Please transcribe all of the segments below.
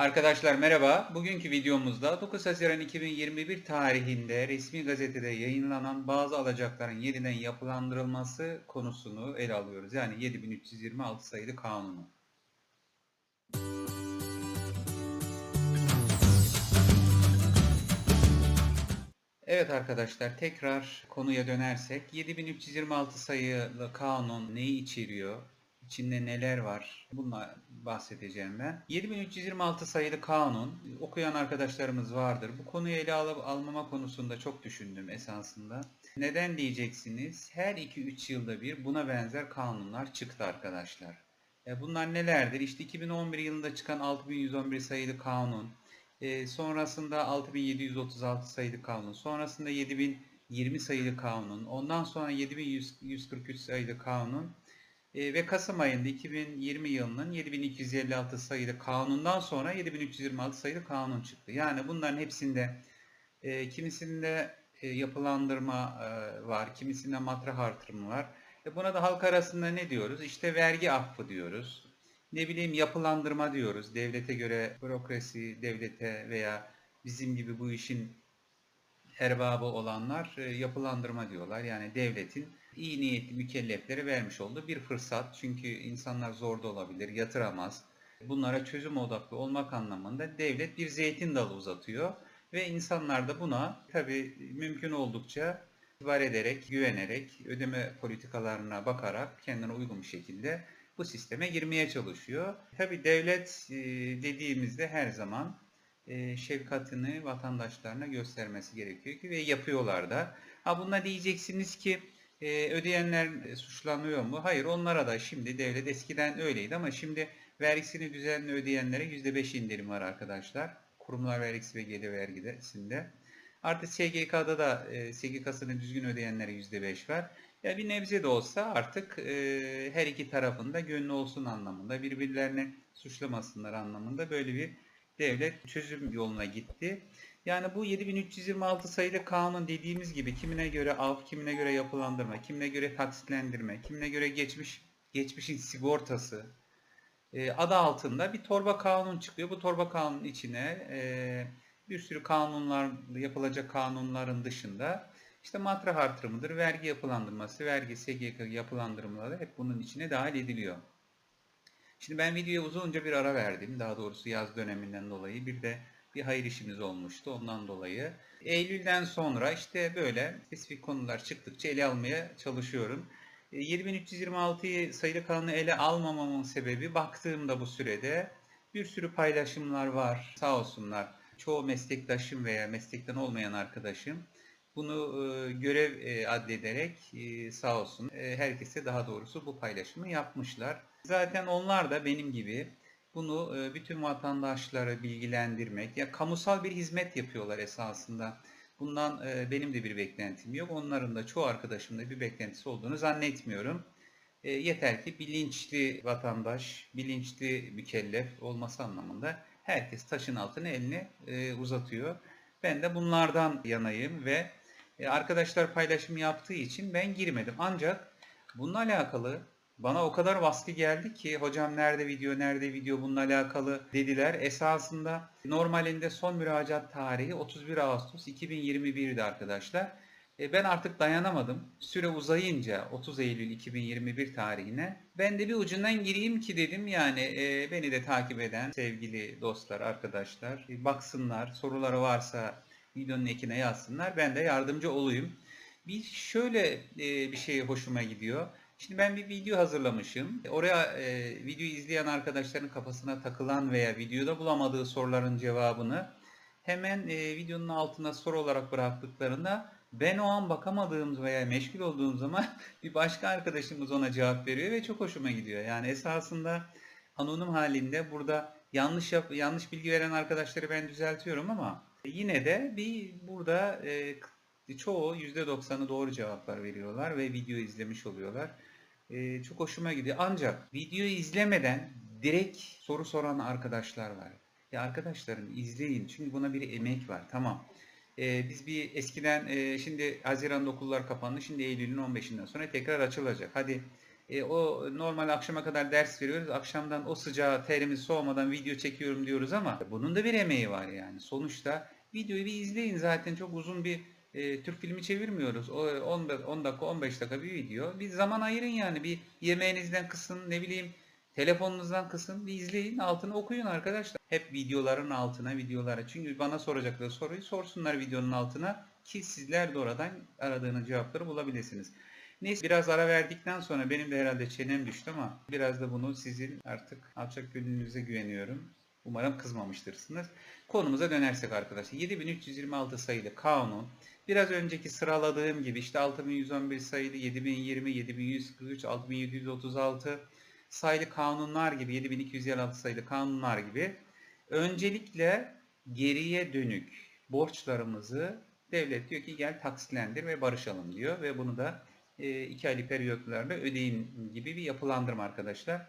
Arkadaşlar merhaba. Bugünkü videomuzda 9 Haziran 2021 tarihinde resmi gazetede yayınlanan bazı alacakların yeniden yapılandırılması konusunu ele alıyoruz. Yani 7326 sayılı kanunu. Evet arkadaşlar tekrar konuya dönersek 7326 sayılı kanun neyi içeriyor? İçinde neler var? Bununla bahsedeceğim ben. 7326 sayılı kanun okuyan arkadaşlarımız vardır. Bu konuyu ele alıp almama konusunda çok düşündüm esasında. Neden diyeceksiniz? Her 2-3 yılda bir buna benzer kanunlar çıktı arkadaşlar. E, Bunlar nelerdir? İşte 2011 yılında çıkan 6111 sayılı kanun, e, sonrasında 6736 sayılı kanun, sonrasında 7020 sayılı kanun, ondan sonra 7143 sayılı kanun e, ve Kasım ayında 2020 yılının 7256 sayılı kanundan sonra 7326 sayılı kanun çıktı. Yani bunların hepsinde e, kimisinde e, yapılandırma e, var, kimisinde matrah artırımı var. E, buna da halk arasında ne diyoruz? İşte vergi affı diyoruz. Ne bileyim yapılandırma diyoruz. Devlete göre bürokrasi, devlete veya bizim gibi bu işin erbabı olanlar e, yapılandırma diyorlar. Yani devletin iyi niyetli mükelleflere vermiş olduğu bir fırsat. Çünkü insanlar zorda olabilir, yatıramaz. Bunlara çözüm odaklı olmak anlamında devlet bir zeytin dalı uzatıyor. Ve insanlar da buna tabii mümkün oldukça itibar ederek, güvenerek, ödeme politikalarına bakarak kendine uygun bir şekilde bu sisteme girmeye çalışıyor. Tabii devlet e, dediğimizde her zaman şefkatini vatandaşlarına göstermesi gerekiyor ki ve yapıyorlar da. Ha buna diyeceksiniz ki e, ödeyenler suçlanıyor mu? Hayır onlara da şimdi devlet eskiden öyleydi ama şimdi vergisini düzenli ödeyenlere %5 indirim var arkadaşlar. Kurumlar vergisi ve gelir vergisinde. Artı SGK'da da e, SGK'sını düzgün ödeyenlere %5 var. Ya bir nebze de olsa artık e, her iki tarafında gönlü olsun anlamında, birbirlerini suçlamasınlar anlamında böyle bir devlet çözüm yoluna gitti. Yani bu 7326 sayılı kanun dediğimiz gibi kimine göre av, kimine göre yapılandırma, kimine göre taksitlendirme, kimine göre geçmiş geçmişin sigortası e, adı altında bir torba kanun çıkıyor. Bu torba kanunun içine e, bir sürü kanunlar, yapılacak kanunların dışında işte matrah artırımıdır, vergi yapılandırması, vergi, SGK yapılandırmaları hep bunun içine dahil ediliyor. Şimdi ben videoya uzunca bir ara verdim. Daha doğrusu yaz döneminden dolayı. Bir de bir hayır işimiz olmuştu ondan dolayı. Eylül'den sonra işte böyle spesifik konular çıktıkça ele almaya çalışıyorum. E, 7326'yı sayılı kanunu ele almamamın sebebi baktığımda bu sürede bir sürü paylaşımlar var. Sağ olsunlar. Çoğu meslektaşım veya meslekten olmayan arkadaşım bunu e, görev e, adlederek e, sağ olsun e, herkese daha doğrusu bu paylaşımı yapmışlar. Zaten onlar da benim gibi bunu e, bütün vatandaşları bilgilendirmek, ya kamusal bir hizmet yapıyorlar esasında. Bundan e, benim de bir beklentim yok. Onların da çoğu arkadaşımın da bir beklentisi olduğunu zannetmiyorum. E, yeter ki bilinçli vatandaş, bilinçli mükellef olması anlamında herkes taşın altına elini uzatıyor. Ben de bunlardan yanayım ve arkadaşlar paylaşım yaptığı için ben girmedim. Ancak bununla alakalı bana o kadar baskı geldi ki hocam nerede video nerede video bununla alakalı dediler. Esasında normalinde son müracaat tarihi 31 Ağustos 2021'di arkadaşlar. E, ben artık dayanamadım. Süre uzayınca 30 Eylül 2021 tarihine ben de bir ucundan gireyim ki dedim yani e, beni de takip eden sevgili dostlar, arkadaşlar e, baksınlar, soruları varsa videonun ekine yazsınlar. Ben de yardımcı olayım. Bir şöyle e, bir şey hoşuma gidiyor. Şimdi ben bir video hazırlamışım. Oraya e, videoyu izleyen arkadaşların kafasına takılan veya videoda bulamadığı soruların cevabını hemen e, videonun altına soru olarak bıraktıklarında ben o an bakamadığım veya meşgul olduğum zaman bir başka arkadaşımız ona cevap veriyor ve çok hoşuma gidiyor. Yani esasında anonim halinde burada yanlış yap yanlış bilgi veren arkadaşları ben düzeltiyorum ama yine de bir burada e, çoğu %90'ı doğru cevaplar veriyorlar ve video izlemiş oluyorlar. E, çok hoşuma gidiyor. Ancak videoyu izlemeden direkt soru soran arkadaşlar var. Ya arkadaşlarım izleyin çünkü buna bir emek var. Tamam. E, biz bir eskiden e, şimdi Haziran'da okullar kapandı. Şimdi Eylül'ün 15'inden sonra tekrar açılacak. Hadi E, o normal akşama kadar ders veriyoruz. Akşamdan o sıcağı terimiz soğumadan video çekiyorum diyoruz ama bunun da bir emeği var yani. Sonuçta videoyu bir izleyin zaten çok uzun bir e, Türk filmi çevirmiyoruz. O 10, 10 dakika 15 dakika bir video. Bir zaman ayırın yani bir yemeğinizden kısın ne bileyim telefonunuzdan kısın bir izleyin altını okuyun arkadaşlar. Hep videoların altına videolara. Çünkü bana soracakları soruyu sorsunlar videonun altına ki sizler de oradan aradığınız cevapları bulabilirsiniz. Neyse biraz ara verdikten sonra benim de herhalde çenem düştü ama biraz da bunu sizin artık alçak gönlünüze güveniyorum. Umarım kızmamıştırsınız. Konumuza dönersek arkadaşlar. 7326 sayılı kanun. Biraz önceki sıraladığım gibi işte 6111 sayılı 7020, 7143, 6736 sayılı kanunlar gibi 7256 sayılı kanunlar gibi öncelikle geriye dönük borçlarımızı devlet diyor ki gel taksitlendir ve barışalım diyor ve bunu da e, iki aylık periyotlarla ödeyin gibi bir yapılandırma arkadaşlar.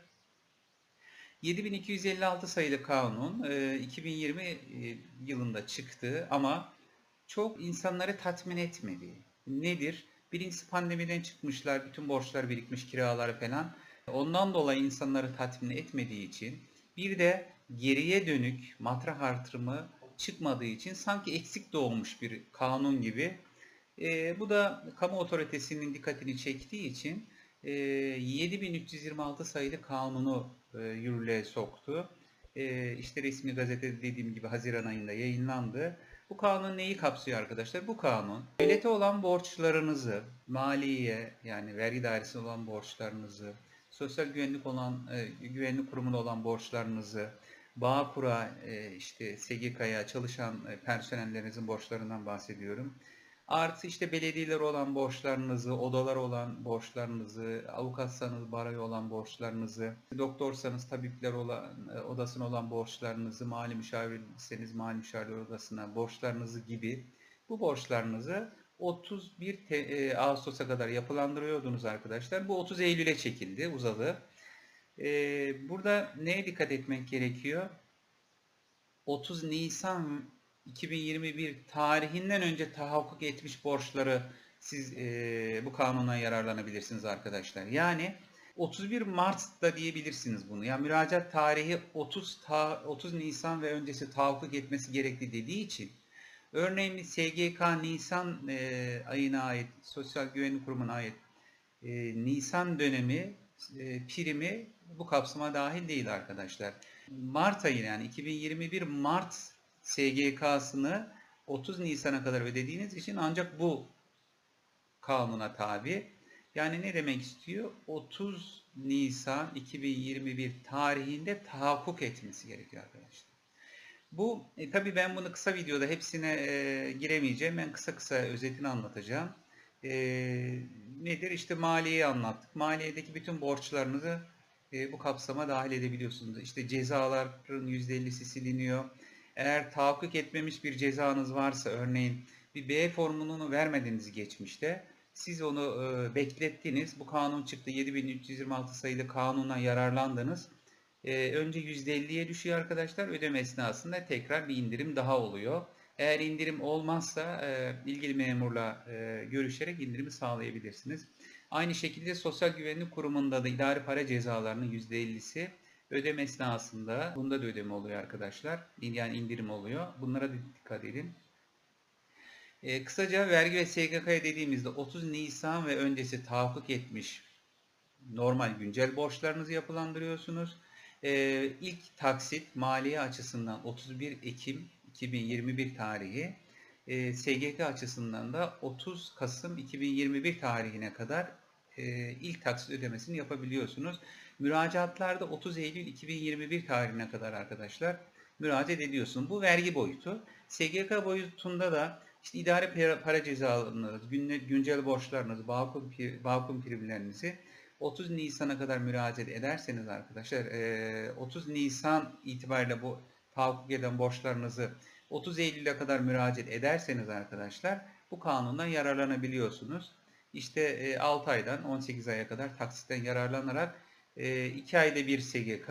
7256 sayılı kanun e, 2020 e, yılında çıktı ama çok insanları tatmin etmedi. Nedir? Birincisi pandemiden çıkmışlar, bütün borçlar birikmiş, kiraları falan. Ondan dolayı insanları tatmin etmediği için bir de geriye dönük matrah artırımı çıkmadığı için sanki eksik doğmuş bir kanun gibi. E, bu da kamu otoritesinin dikkatini çektiği için e, 7326 sayılı kanunu e, yürürlüğe soktu. E, işte resmi gazetede dediğim gibi Haziran ayında yayınlandı. Bu kanun neyi kapsıyor arkadaşlar? Bu kanun devlete olan borçlarınızı, maliye yani vergi dairesine olan borçlarınızı, sosyal güvenlik olan e, güvenlik kurumuna olan borçlarınızı, Bağkur'a, e, işte SGK'ya çalışan e, personellerinizin borçlarından bahsediyorum. Artı işte belediyeler olan borçlarınızı, odalar olan borçlarınızı, avukatsanız baroya olan borçlarınızı, doktorsanız tabipler olan, e, odasına olan borçlarınızı, mali müşavirseniz mali müşavirler odasına borçlarınızı gibi bu borçlarınızı 31 te- e, Ağustos'a kadar yapılandırıyordunuz arkadaşlar. Bu 30 Eylül'e çekildi, uzadı. E, burada neye dikkat etmek gerekiyor? 30 Nisan 2021 tarihinden önce tahakkuk etmiş borçları siz e, bu kanuna yararlanabilirsiniz arkadaşlar. Yani 31 Mart'ta diyebilirsiniz bunu. Yani müracaat tarihi 30 ta, 30 Nisan ve öncesi tahakkuk etmesi gerekli dediği için örneğin SGK Nisan e, ayına ait Sosyal Güvenlik Kurumu'na ait e, Nisan dönemi e, primi bu kapsama dahil değil arkadaşlar. Mart ayı yani 2021 Mart SGK'sını 30 Nisan'a kadar ödediğiniz için ancak bu kanuna tabi. Yani ne demek istiyor? 30 Nisan 2021 tarihinde tahakkuk etmesi gerekiyor arkadaşlar. Bu e, tabii ben bunu kısa videoda hepsine e, giremeyeceğim. Ben kısa kısa özetini anlatacağım. E, nedir? İşte maliyeyi anlattık. Maliyedeki bütün borçlarınızı e, bu kapsama dahil edebiliyorsunuz. İşte cezaların %50'si siliniyor. Eğer tahakkuk etmemiş bir cezanız varsa örneğin bir B formunu vermediniz geçmişte. Siz onu e, beklettiniz. Bu kanun çıktı. 7326 sayılı kanuna yararlandınız. E, önce %50'ye düşüyor arkadaşlar. Ödeme esnasında tekrar bir indirim daha oluyor. Eğer indirim olmazsa e, ilgili memurla e, görüşerek indirimi sağlayabilirsiniz. Aynı şekilde Sosyal Güvenlik Kurumu'nda da idari para cezalarının %50'si ödeme esnasında bunda da ödeme oluyor arkadaşlar. Yani indirim oluyor. Bunlara da dikkat edin. E, kısaca vergi ve SGK'ya dediğimizde 30 Nisan ve öncesi tahakkuk etmiş normal güncel borçlarınızı yapılandırıyorsunuz. E, ilk taksit maliye açısından 31 Ekim 2021 tarihi, e, SGK açısından da 30 Kasım 2021 tarihine kadar ilk taksit ödemesini yapabiliyorsunuz. Müracaatlarda 30 Eylül 2021 tarihine kadar arkadaşlar müracaat ediyorsun. Bu vergi boyutu. SGK boyutunda da işte idare para cezalarınız, güncel borçlarınız, bağkur, bağkur primlerinizi 30 Nisan'a kadar müracaat ederseniz arkadaşlar 30 Nisan itibariyle bu tahakkuk eden borçlarınızı 30 Eylül'e kadar müracaat ederseniz arkadaşlar bu kanundan yararlanabiliyorsunuz. İşte 6 aydan 18 aya kadar taksitten yararlanarak 2 ayda bir SGK,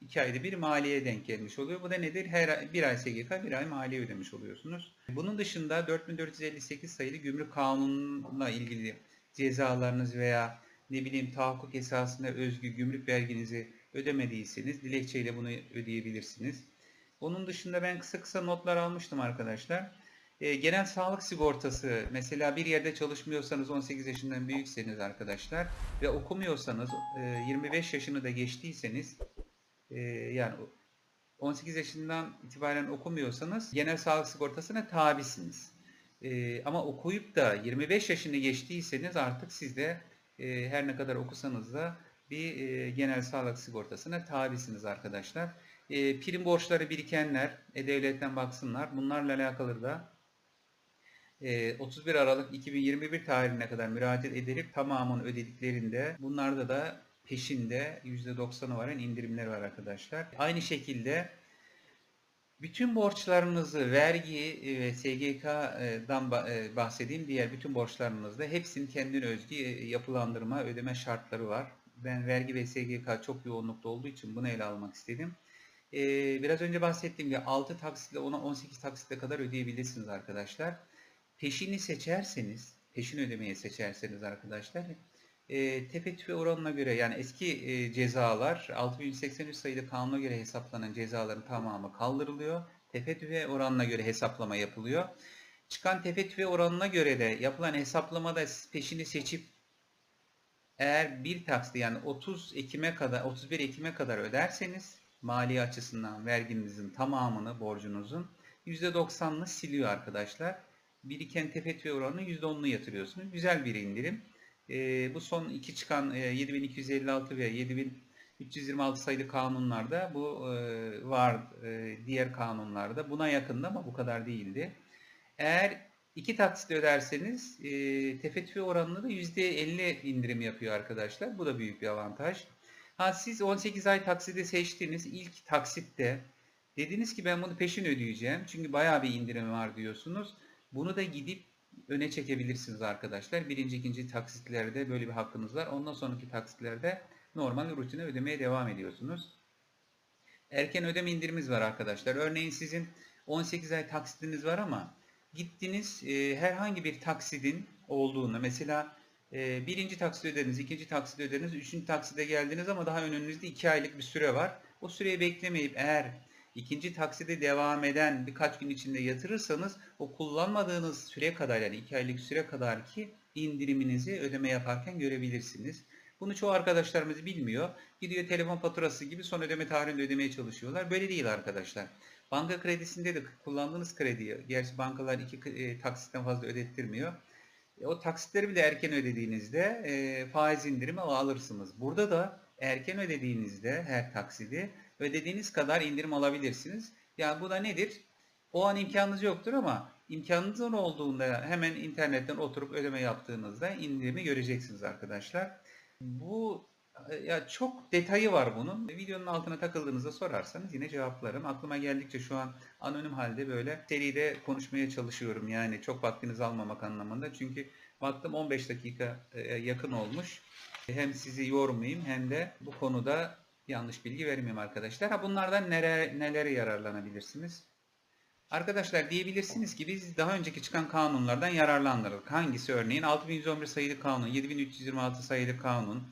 2 ayda bir maliye denk gelmiş oluyor. Bu da nedir? Her bir ay SGK, bir ay maliye ödemiş oluyorsunuz. Bunun dışında 4458 sayılı gümrük kanununa ilgili cezalarınız veya ne bileyim tahakkuk esasına özgü gümrük verginizi ödemediyseniz dilekçeyle bunu ödeyebilirsiniz. Onun dışında ben kısa kısa notlar almıştım arkadaşlar. E, genel sağlık sigortası mesela bir yerde çalışmıyorsanız 18 yaşından büyükseniz arkadaşlar ve okumuyorsanız e, 25 yaşını da geçtiyseniz e, yani 18 yaşından itibaren okumuyorsanız genel sağlık sigortasına tabisiniz. E, ama okuyup da 25 yaşını geçtiyseniz artık siz de e, her ne kadar okusanız da bir e, genel sağlık sigortasına tabisiniz arkadaşlar. E, prim borçları birikenler e-devletten baksınlar. Bunlarla alakalı da e, 31 Aralık 2021 tarihine kadar müracaat edilip tamamını ödediklerinde bunlarda da peşinde %90'ı varan indirimler var arkadaşlar. Aynı şekilde bütün borçlarınızı vergi ve SGK'dan bahsedeyim. Diğer bütün borçlarınızda hepsinin kendine özgü yapılandırma, ödeme şartları var. Ben vergi ve SGK çok yoğunlukta olduğu için bunu ele almak istedim. Biraz önce bahsettiğim gibi 6 taksitle 18 taksitle kadar ödeyebilirsiniz arkadaşlar. Peşini seçerseniz, peşin ödemeyi seçerseniz arkadaşlar e, tepe tüfe oranına göre yani eski e, cezalar 6183 sayılı kanuna göre hesaplanan cezaların tamamı kaldırılıyor. Tepe tüfe oranına göre hesaplama yapılıyor. Çıkan tepe tüfe oranına göre de yapılan hesaplamada peşini seçip eğer bir taksite yani 30 Ekim'e kadar 31 Ekim'e kadar öderseniz mali açısından verginizin tamamını borcunuzun %90'ını siliyor arkadaşlar. Biriken tepe tüfe oranını %10'unu yatırıyorsunuz. Güzel bir indirim. E, bu son iki çıkan e, 7256 ve 7326 sayılı kanunlarda bu e, var e, diğer kanunlarda buna yakında ama bu kadar değildi. Eğer iki taksit öderseniz e, tefettüfe oranını da %50 indirim yapıyor arkadaşlar. Bu da büyük bir avantaj. Ha siz 18 ay taksidi seçtiğiniz ilk taksitte dediniz ki ben bunu peşin ödeyeceğim. Çünkü bayağı bir indirim var diyorsunuz. Bunu da gidip öne çekebilirsiniz arkadaşlar. Birinci, ikinci taksitlerde böyle bir hakkınız var. Ondan sonraki taksitlerde normal rutine ödemeye devam ediyorsunuz. Erken ödeme indirimiz var arkadaşlar. Örneğin sizin 18 ay taksitiniz var ama gittiniz e, herhangi bir taksidin olduğunu mesela e, birinci taksit ödediniz, ikinci taksit ödediniz, üçüncü takside geldiniz ama daha önünüzde iki aylık bir süre var. O süreyi beklemeyip eğer ikinci takside devam eden birkaç gün içinde yatırırsanız o kullanmadığınız süre kadar yani 2 aylık süre kadar ki indiriminizi ödeme yaparken görebilirsiniz. Bunu çoğu arkadaşlarımız bilmiyor. Gidiyor telefon faturası gibi son ödeme tarihinde ödemeye çalışıyorlar. Böyle değil arkadaşlar. Banka kredisinde de kullandığınız krediyi, gerçi bankalar iki e, taksitten fazla ödettirmiyor. E, o taksitleri bile erken ödediğinizde e, faiz indirimi alırsınız. Burada da erken ödediğinizde her taksidi ödediğiniz kadar indirim alabilirsiniz. Yani bu da nedir? O an imkanınız yoktur ama imkanınız olduğunda hemen internetten oturup ödeme yaptığınızda indirimi göreceksiniz arkadaşlar. Bu ya çok detayı var bunun. Videonun altına takıldığınızda sorarsanız yine cevaplarım. Aklıma geldikçe şu an anonim halde böyle seride konuşmaya çalışıyorum. Yani çok vaktinizi almamak anlamında. Çünkü baktım 15 dakika yakın olmuş. Hem sizi yormayayım hem de bu konuda yanlış bilgi vermeyeyim arkadaşlar. Ha bunlardan nere, nelere yararlanabilirsiniz? Arkadaşlar diyebilirsiniz ki biz daha önceki çıkan kanunlardan yararlandırdık. Hangisi örneğin 6111 sayılı kanun, 7326 sayılı kanun,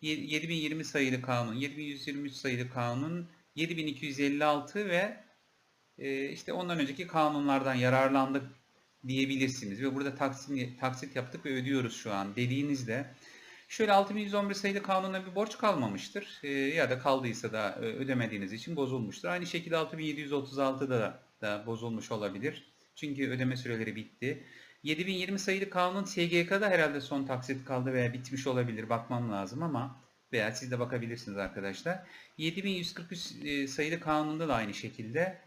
7020 sayılı kanun, 7123 sayılı kanun, 7256 ve e, işte ondan önceki kanunlardan yararlandık diyebilirsiniz. Ve burada taksit, taksit yaptık ve ödüyoruz şu an dediğinizde Şöyle 6111 sayılı kanuna bir borç kalmamıştır. E, ya da kaldıysa da e, ödemediğiniz için bozulmuştur. Aynı şekilde 6736'da da, da bozulmuş olabilir. Çünkü ödeme süreleri bitti. 7020 sayılı kanun SGK'da herhalde son taksit kaldı veya bitmiş olabilir. Bakmam lazım ama veya siz de bakabilirsiniz arkadaşlar. 7143 e, sayılı kanunda da aynı şekilde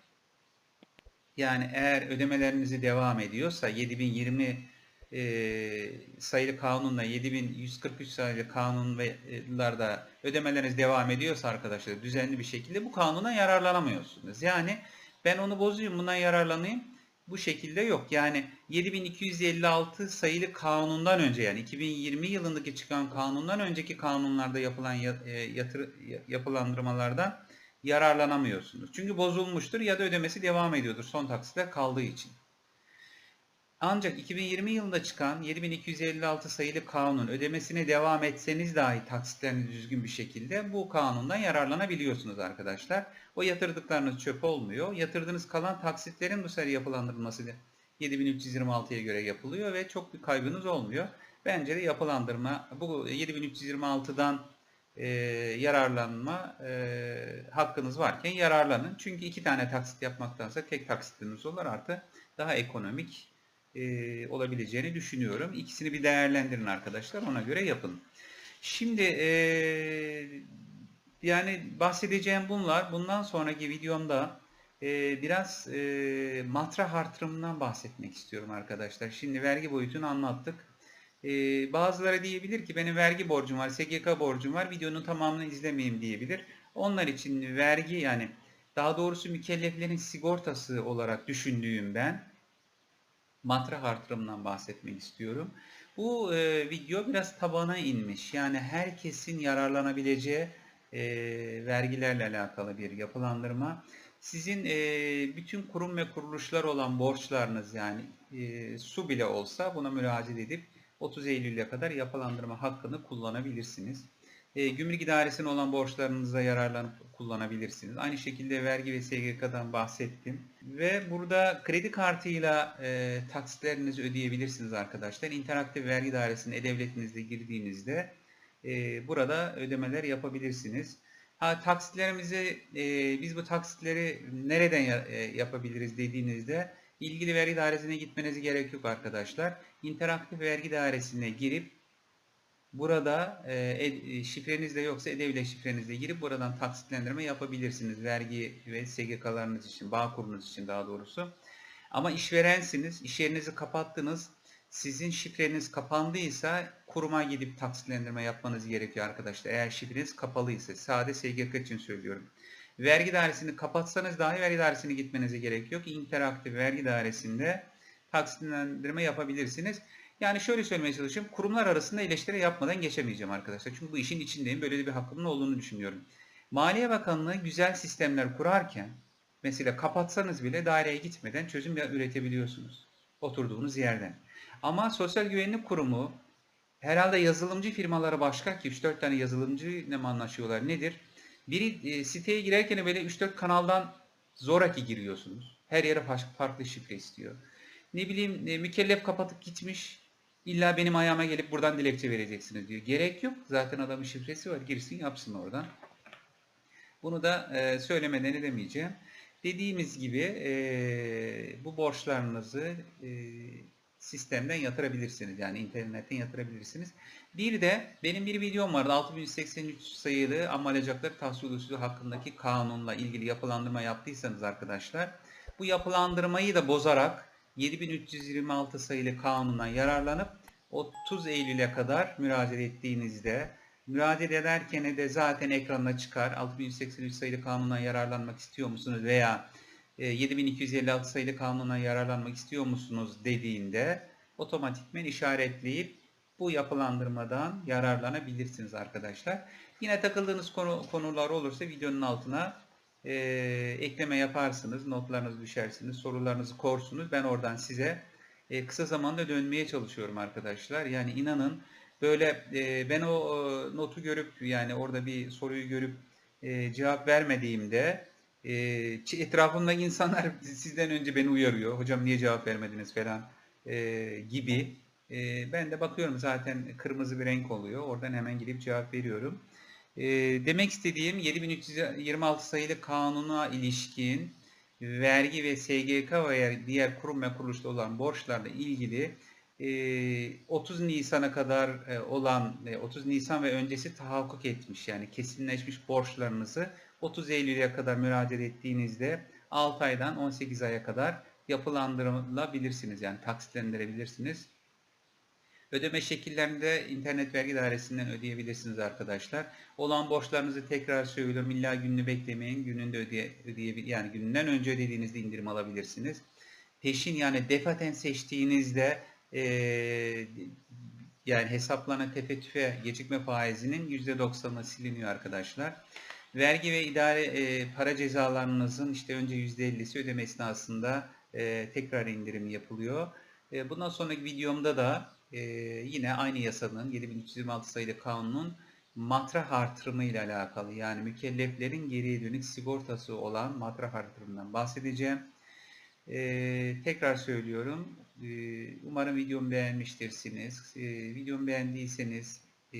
yani eğer ödemelerinizi devam ediyorsa 7020 e, sayılı kanunla 7143 sayılı kanunlarda ödemeleriniz devam ediyorsa arkadaşlar düzenli bir şekilde bu kanuna yararlanamıyorsunuz. Yani ben onu bozuyum bundan yararlanayım. Bu şekilde yok. Yani 7256 sayılı kanundan önce yani 2020 yılındaki çıkan kanundan önceki kanunlarda yapılan yatır, yapılandırmalardan yararlanamıyorsunuz. Çünkü bozulmuştur ya da ödemesi devam ediyordur son taksitle kaldığı için. Ancak 2020 yılında çıkan 7256 sayılı kanun ödemesine devam etseniz dahi taksitleriniz düzgün bir şekilde bu kanundan yararlanabiliyorsunuz arkadaşlar. O yatırdıklarınız çöp olmuyor. Yatırdığınız kalan taksitlerin bu sefer yapılandırılması 7326'ya göre yapılıyor ve çok bir kaybınız olmuyor. Bence de yapılandırma bu 7326'dan e, yararlanma e, hakkınız varken yararlanın. Çünkü iki tane taksit yapmaktansa tek taksitiniz olur artı daha ekonomik e, olabileceğini düşünüyorum. İkisini bir değerlendirin arkadaşlar. Ona göre yapın. Şimdi e, yani bahsedeceğim bunlar. Bundan sonraki videomda e, biraz e, matrah artırımından bahsetmek istiyorum arkadaşlar. Şimdi vergi boyutunu anlattık. E, bazıları diyebilir ki benim vergi borcum var, SGK borcum var, videonun tamamını izlemeyeyim diyebilir. Onlar için vergi yani daha doğrusu mükelleflerin sigortası olarak düşündüğüm ben matrah artırımından bahsetmek istiyorum. Bu e, video biraz tabana inmiş. Yani herkesin yararlanabileceği e, vergilerle alakalı bir yapılandırma. Sizin e, bütün kurum ve kuruluşlar olan borçlarınız yani e, su bile olsa buna müracaat edip 30 Eylül'e kadar yapılandırma hakkını kullanabilirsiniz. E, gümrük idaresine olan borçlarınıza yararlanıp kullanabilirsiniz. Aynı şekilde vergi ve SGK'dan bahsettim. Ve burada kredi kartıyla e, taksitlerinizi ödeyebilirsiniz arkadaşlar. İnteraktif vergi dairesine e-devletinizde girdiğinizde e, burada ödemeler yapabilirsiniz. Ha, taksitlerimizi e, biz bu taksitleri nereden ya, e, yapabiliriz dediğinizde ilgili vergi dairesine gitmenize gerek yok arkadaşlar. İnteraktif vergi dairesine girip burada e, e, şifreniz de yoksa e-devlet şifrenizle girip buradan taksitlendirme yapabilirsiniz. Vergi ve SGK'larınız için, bağ kurunuz için daha doğrusu. Ama işverensiniz, iş yerinizi kapattınız. Sizin şifreniz kapandıysa kuruma gidip taksitlendirme yapmanız gerekiyor arkadaşlar. Eğer şifreniz kapalıysa. Sade SGK için söylüyorum. Vergi dairesini kapatsanız dahi vergi dairesine gitmenize gerek yok. İnteraktif vergi dairesinde taksitlendirme yapabilirsiniz. Yani şöyle söylemeye çalışayım. Kurumlar arasında eleştiri yapmadan geçemeyeceğim arkadaşlar. Çünkü bu işin içindeyim. Böyle de bir hakkımın olduğunu düşünüyorum. Maliye Bakanlığı güzel sistemler kurarken mesela kapatsanız bile daireye gitmeden çözüm üretebiliyorsunuz. Oturduğunuz yerden. Ama Sosyal Güvenlik Kurumu herhalde yazılımcı firmaları başka ki 3-4 tane yazılımcı ile mi anlaşıyorlar nedir? Biri e, siteye girerken böyle 3-4 kanaldan zoraki giriyorsunuz. Her yere farklı şifre istiyor. Ne bileyim e, mükellef kapatıp gitmiş. İlla benim ayağıma gelip buradan dilekçe vereceksiniz diyor. Gerek yok. Zaten adamın şifresi var. Girsin yapsın oradan. Bunu da e, söylemeden edemeyeceğim. Dediğimiz gibi e, bu borçlarınızı e, sistemden yatırabilirsiniz. Yani internetten yatırabilirsiniz. Bir de benim bir videom vardı. 6183 sayılı amalacakları tahsil usulü hakkındaki kanunla ilgili yapılandırma yaptıysanız arkadaşlar bu yapılandırmayı da bozarak 7326 sayılı kanundan yararlanıp 30 Eylül'e kadar müracaat ettiğinizde müracaat ederken de zaten ekranına çıkar 6183 sayılı kanundan yararlanmak istiyor musunuz veya 7256 sayılı kanundan yararlanmak istiyor musunuz dediğinde otomatikmen işaretleyip bu yapılandırmadan yararlanabilirsiniz arkadaşlar. Yine takıldığınız konu, konular olursa videonun altına e, ekleme yaparsınız, notlarınızı düşersiniz, sorularınızı korsunuz. Ben oradan size e, kısa zamanda dönmeye çalışıyorum arkadaşlar. Yani inanın böyle e, ben o e, notu görüp yani orada bir soruyu görüp e, cevap vermediğimde e, etrafımdaki insanlar sizden önce beni uyarıyor. Hocam niye cevap vermediniz falan e, gibi. E, ben de bakıyorum zaten kırmızı bir renk oluyor. Oradan hemen gidip cevap veriyorum. E, demek istediğim 7326 sayılı kanuna ilişkin vergi ve SGK veya diğer kurum ve kuruluşta olan borçlarla ilgili 30 e, Nisan'a kadar e, olan 30 e, Nisan ve öncesi tahakkuk etmiş yani kesinleşmiş borçlarınızı 30 Eylül'e kadar müracaat ettiğinizde 6 aydan 18 aya kadar yapılandırılabilirsiniz yani taksitlendirebilirsiniz. Ödeme şekillerinde internet vergi dairesinden ödeyebilirsiniz arkadaşlar. Olan borçlarınızı tekrar söylüyorum. İlla gününü beklemeyin. Gününde ödeye, ödeye, yani gününden önce ödediğinizde indirim alabilirsiniz. Peşin yani defaten seçtiğinizde e, yani hesaplanan tefe gecikme faizinin %90'ı siliniyor arkadaşlar. Vergi ve idare e, para cezalarınızın işte önce %50'si ödeme esnasında e, tekrar indirim yapılıyor. E, bundan sonraki videomda da e, yine aynı yasanın 7326 sayılı kanunun matrah artırımı ile alakalı yani mükelleflerin geriye dönük sigortası olan matrah artırımından bahsedeceğim. E, tekrar söylüyorum. E, umarım videomu beğenmiştirsiniz. E, videomu beğendiyseniz e,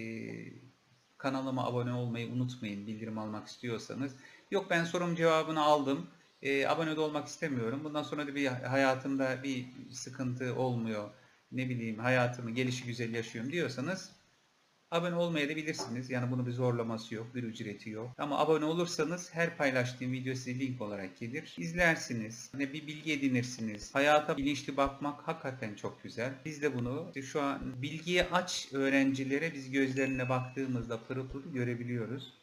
kanalıma abone olmayı unutmayın bildirim almak istiyorsanız. Yok ben sorum cevabını aldım. E, abone de olmak istemiyorum. Bundan sonra da bir hayatımda bir sıkıntı olmuyor. Ne bileyim hayatımı gelişi güzel yaşıyorum diyorsanız abone olmayabilirsiniz. Yani bunun bir zorlaması yok, bir ücreti yok. Ama abone olursanız her paylaştığım video size link olarak gelir. İzlersiniz, ne bir bilgi edinirsiniz. Hayata bilinçli bakmak hakikaten çok güzel. Biz de bunu şu an bilgiye aç öğrencilere biz gözlerine baktığımızda pırıl pırıl görebiliyoruz.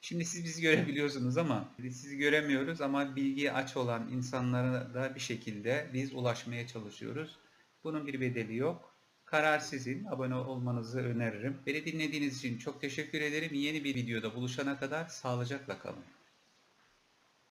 Şimdi siz bizi görebiliyorsunuz ama biz sizi göremiyoruz ama bilgiye aç olan insanlara da bir şekilde biz ulaşmaya çalışıyoruz. Bunun bir bedeli yok. Karar sizin. Abone olmanızı öneririm. Beni dinlediğiniz için çok teşekkür ederim. Yeni bir videoda buluşana kadar sağlıcakla kalın.